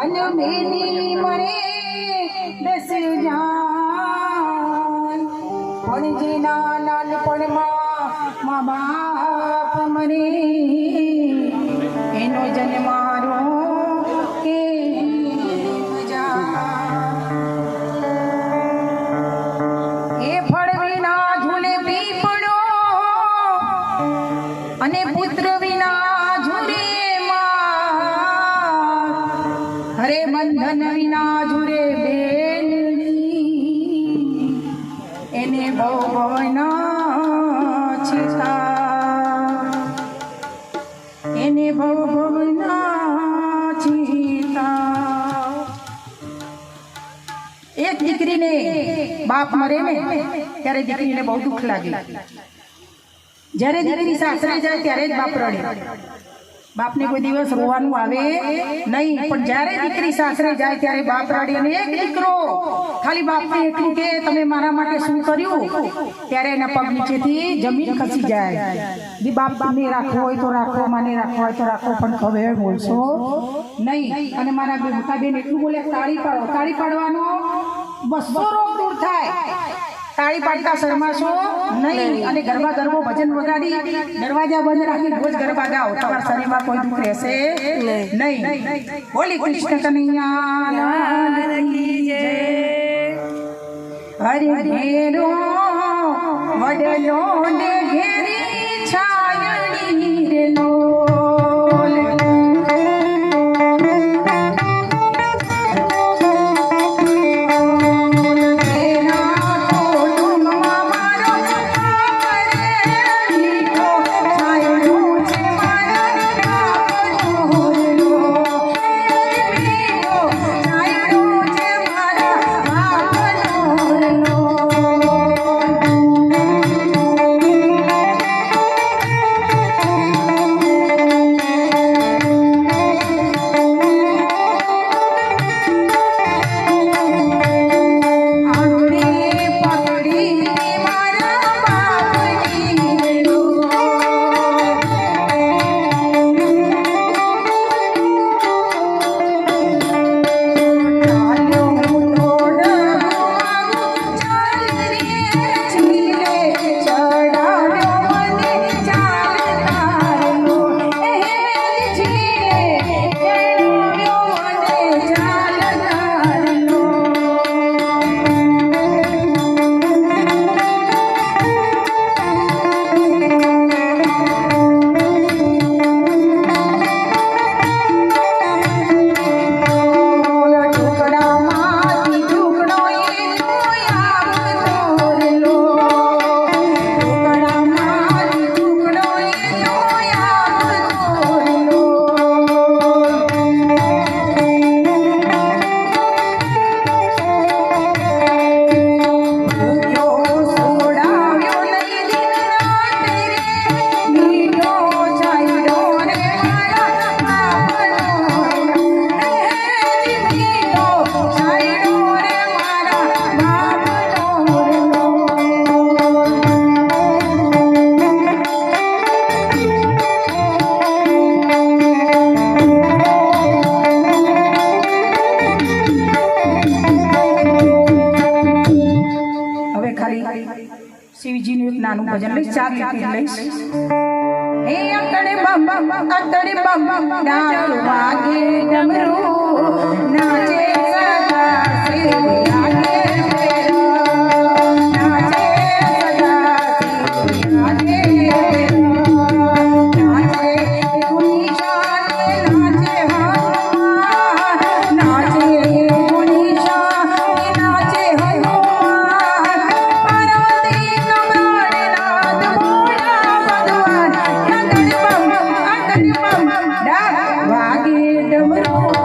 અને બેની મરે દસ જાન. પણ જેના નાનપણમાં મા બાપ મરે એનો જન્મારો બંધન વિના જુરે બેનડી એને બહુ ભવના છીતા એને બહુ ભવના છીતા એક દીકરીને બાપ મરે ને, ત્યારે દીકરીને બહુ દુઃખ લાગે. જ્યારે દીકરી સાસરે જાય, ત્યારે જ બાપ રડે. બાપને કોઈ દિવસ રોવાનું આવે નહીં, પણ જ્યારે દીકરી સાસરે જાય ત્યારે બાપ રડે અને એક દીકરો. ખાલી બાપને એટલું કે તમે મારા માટે શું કર્યું? ત્યારે એના પગ નીચેથી જમીન ખસી જાય. દી બાપ તમને રાખવો હોય તો રાખો, માને રાખવો હોય તો રાખો, પણ હવે બોલશો નહીં. અને મારા મોટા બેન એટલું બોલે તાળી પાડો, તાળી પાડવાનો બસો રોગ દૂર થાય. તાળી પાડતા શરમાશો નહીં. અને ગરબા ગરબો ભજન વગાડી દરવાજા બંધ રાખી રોજ ગરબા ગાઓ. તમારા શરીરમાં કોઈ દુઃખ રહેશે નહીં. બોલી કૃષ્ણ કનૈયા. હરે વડલો ઘેરી શિવજીનું એક નાનું ભજન લઈશ ચાર લીટી લઈશ. હે અંતરે બમ અંતરે બમ ડાળ વાગે ડમરું. ડાક વાગે ડમરો